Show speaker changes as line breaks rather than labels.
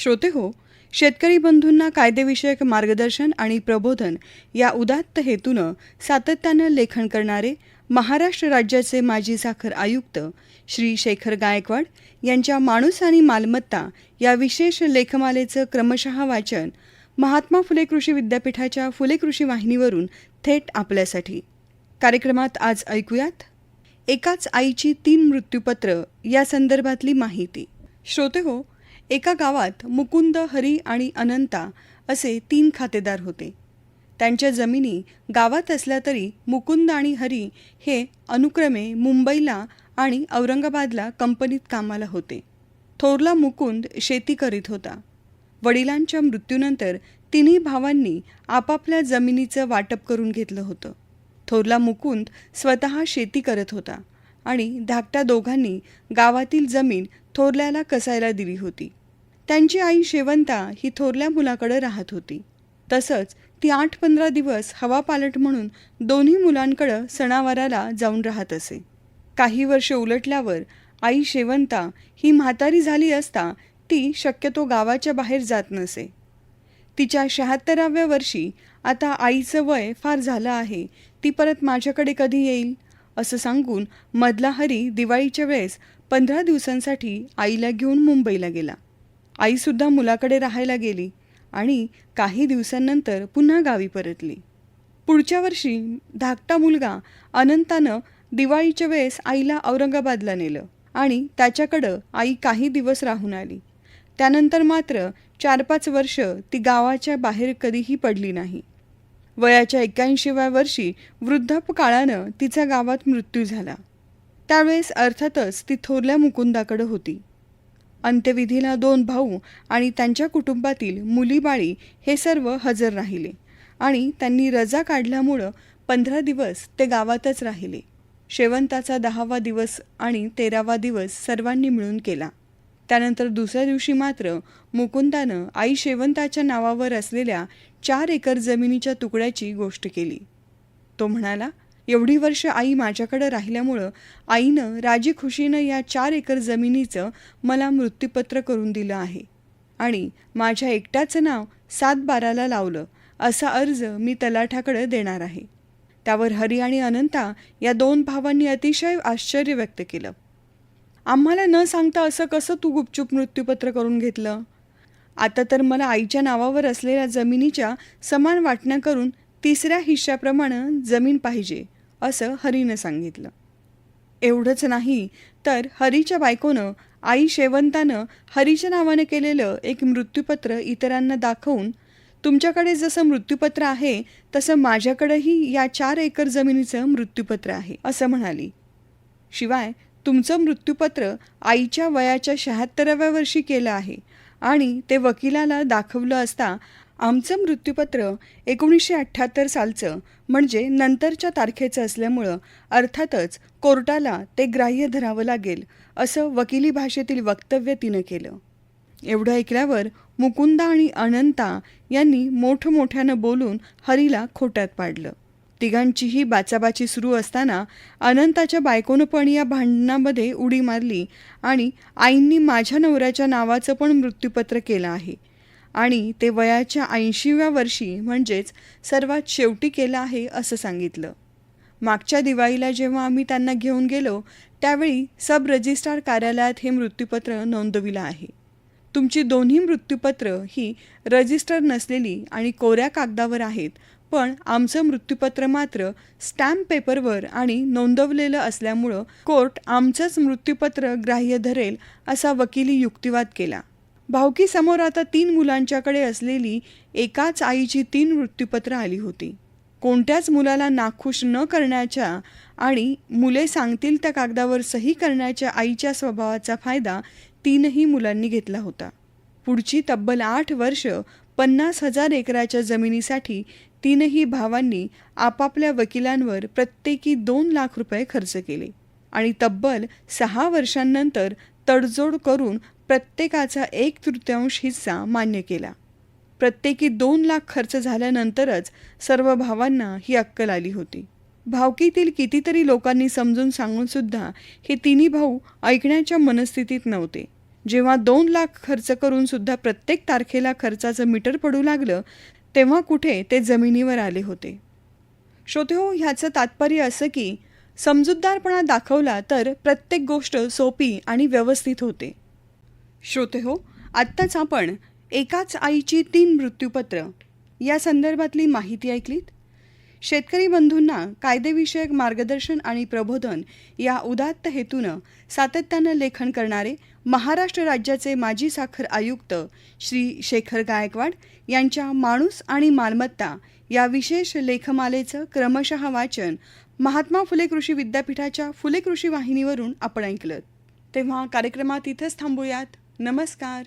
श्रोते हो शेतकरी बंधूंना कायदेविषयक मार्गदर्शन आणि प्रबोधन या उदात्त हेतूनं सातत्यानं लेखन करणारे महाराष्ट्र राज्याचे माजी साखर आयुक्त श्री शेखर गायकवाड यांच्या माणूस आणि मालमत्ता या विशेष लेखमालेचं क्रमशः वाचन महात्मा फुले कृषी विद्यापीठाच्या फुले कृषी वाहिनीवरून थेट आपल्यासाठी. कार्यक्रमात आज ऐकूयात एकाच आईची तीन मृत्यूपत्र या संदर्भातली माहिती. श्रोते हो एका गावात मुकुंद हरी आणि अनंता असे तीन खातेदार होते. त्यांच्या जमिनी गावात असल्या तरी मुकुंद आणि हरी हे अनुक्रमे मुंबईला आणि औरंगाबादला कंपनीत कामाला होते. थोरला मुकुंद शेती करीत होता. वडिलांच्या मृत्यूनंतर तिन्ही भावांनी आपापल्या जमिनीचं वाटप करून घेतलं होतं. थोरला मुकुंद स्वतः शेती करत होता आणि धाकट्या दोघांनी गावातील जमीन थोरल्याला कसायला दिली होती. त्यांची आई शेवंता ही थोरल्या मुलाकडे राहत होती. तसंच ती आठ पंधरा दिवस हवापालट म्हणून दोन्ही मुलांकडं सणावाराला जाऊन राहत असे. काही वर्ष उलटल्यावर आई शेवंता ही म्हातारी झाली असता ती शक्यतो गावाच्या बाहेर जात नसे. तिच्या शहात्तराव्या वर्षी आता आईचं वय फार झालं आहे ती परत माझ्याकडे कधी येईल? असं सांगून मधला हरी दिवाळीच्या वेळेस पंधरा दिवसांसाठी आईला घेऊन मुंबईला गेला. आईसुद्धा मुलाकडे राहायला गेली आणि काही दिवसांनंतर पुन्हा गावी परतली. पुढच्या वर्षी धाकटा मुलगा अनंतानं दिवाळीच्या वेळेस आईला औरंगाबादला नेलं आणि त्याच्याकडं आई काही दिवस राहून आली. त्यानंतर मात्र चार पाच वर्ष ती गावाच्या बाहेर कधीही पडली नाही. वयाच्या एक्क्याऐंशीव्या वर्षी वृद्धापकाळानं तिचा गावात मृत्यू झाला. त्यावेळेस अर्थातच ती थोरल्या मुकुंदाकडं होती. अंत्यविधीला दोन भाऊ आणि त्यांच्या कुटुंबातील मुलीबाळी हे सर्व हजर राहिले आणि त्यांनी रजा काढल्यामुळं पंधरा दिवस ते गावातच राहिले. शेवंताचा दहावा दिवस आणि तेरावा दिवस सर्वांनी मिळून केला. त्यानंतर दुसऱ्या दिवशी मात्र मुकुंदानं आई शेवंताच्या नावावर असलेल्या चार एकर जमिनीच्या तुकड्याची गोष्ट केली. तो म्हणाला एवढी वर्ष आई माझ्याकडं राहिल्यामुळं आईनं राजी खुशीनं या चार एकर जमिनीचं मला मृत्यूपत्र करून दिलं आहे. आणि माझ्या एकट्याचं नाव सात बाराला लावलं असा अर्ज मी तलाठाकडं देणार आहे. त्यावर हरी आणि अनंता या दोन भावांनी अतिशय आश्चर्य व्यक्त केलं. आम्हाला न सांगता असं कसं तू गुपचूप मृत्यूपत्र करून घेतलं? आता तर मला आईच्या नावावर असलेल्या जमिनीच्या समान वाटण्या करून तिसऱ्या हिश्श्याप्रमाणे जमीन पाहिजे असं हरीनं सांगितलं. एवढंच नाही तर हरीच्या बायकोनं आई शेवंतानं हरीच्या नावानं केलेलं एक मृत्यूपत्र इतरांना दाखवून तुमच्याकडे जसं मृत्यूपत्र आहे तसं माझ्याकडेही या चार एकर जमिनीचं मृत्यूपत्र आहे असं म्हणाली. शिवाय तुमचं मृत्यूपत्र आईच्या वयाच्या शहात्तराव्या वर्षी केलं आहे आणि ते वकिलाला दाखवलं असता आमचं मृत्यूपत्र एकोणीसशे अठ्ठ्याहत्तर सालचं म्हणजे नंतरच्या तारखेचं असल्यामुळं अर्थातच कोर्टाला ते ग्राह्य धरावं लागेल असं वकिली भाषेतील वक्तव्य तिनं केलं. एवढं ऐकल्यावर मुकुंदा आणि अनंता यांनी मोठमोठ्यानं बोलून हरीला खोट्यात पाडलं. तिघांचीही बाचाबाची सुरू असताना अनंताच्या बायकोनं पण या भांडणामध्ये उडी मारली आणि आईंनी माझ्या नवऱ्याच्या नावाचं पण मृत्यूपत्र केलं आहे. आणि ते वयाच्या ऐंशीव्या वर्षी म्हणजेच सर्वात शेवटी केलं आहे असं सांगितलं. मागच्या दिवाळीला जेव्हा आम्ही त्यांना घेऊन गेलो त्यावेळी सब रजिस्ट्रार कार्यालयात हे मृत्यूपत्र नोंदविलं आहे. तुमची दोन्ही मृत्यूपत्र ही रजिस्टर नसलेली आणि कोऱ्या कागदावर आहेत पण आमचं मृत्यूपत्र मात्र स्टॅम्प पेपरवर आणि नोंदवलेलं असल्यामुळं कोर्ट आमचंच मृत्यूपत्र ग्राह्य धरेल असा वकिली युक्तिवाद केला. भावकीसमोर आता तीन मुलांच्याकडे असलेली एकाच आईची तीन मृत्यूपत्र आली होती. कोणत्याच मुलाला नाखुश न करण्याच्या आणि मुले सांगतील त्या कागदावर सही करण्याच्या आईच्या स्वभावाचा फायदा तीनही मुलांनी घेतला होता. पुढची तब्बल आठ वर्ष पन्नास हजार एकराच्या जमिनीसाठी तीनही भावांनी आपापल्या वकिलांवर प्रत्येकी दोन लाख रुपये खर्च केले आणि तब्बल सहा वर्षांनंतर तडजोड करून प्रत्येकाचा एक तृतीयांश हिस्सा मान्य केला. प्रत्येकी दोन लाख खर्च झाल्यानंतरच सर्व भावांना ही अक्कल आली होती. भावकीतील कितीतरी लोकांनी समजून सांगूनसुद्धा हे तिन्ही भाऊ ऐकण्याच्या मनस्थितीत नव्हते. जेव्हा दोन लाख खर्च करूनसुद्धा प्रत्येक तारखेला खर्चाचं मीटर पडू लागलं तेव्हा कुठे ते जमिनीवर आले होते. श्रोतेहो ह्याचं तात्पर्य असं की समजूतदारपणा दाखवला तर प्रत्येक गोष्ट सोपी आणि व्यवस्थित होते. श्रोते हो. आत्ताच आपण एकाच आईची तीन मृत्यूपत्र या संदर्भातली माहिती ऐकलीत? शेतकरी बंधूंना कायदेविषयक मार्गदर्शन आणि प्रबोधन या उदात्त हेतूनं सातत्यानं लेखन करणारे महाराष्ट्र राज्याचे माजी साखर आयुक्त श्री शेखर गायकवाड यांच्या माणूस आणि मालमत्ता या विशेष लेखमालेचं क्रमशः वाचन महात्मा फुले कृषी विद्यापीठाच्या फुले कृषी वाहिनीवरून आपण ऐकलं तेव्हा कार्यक्रमात इथंच थांबूयात. नमस्कार.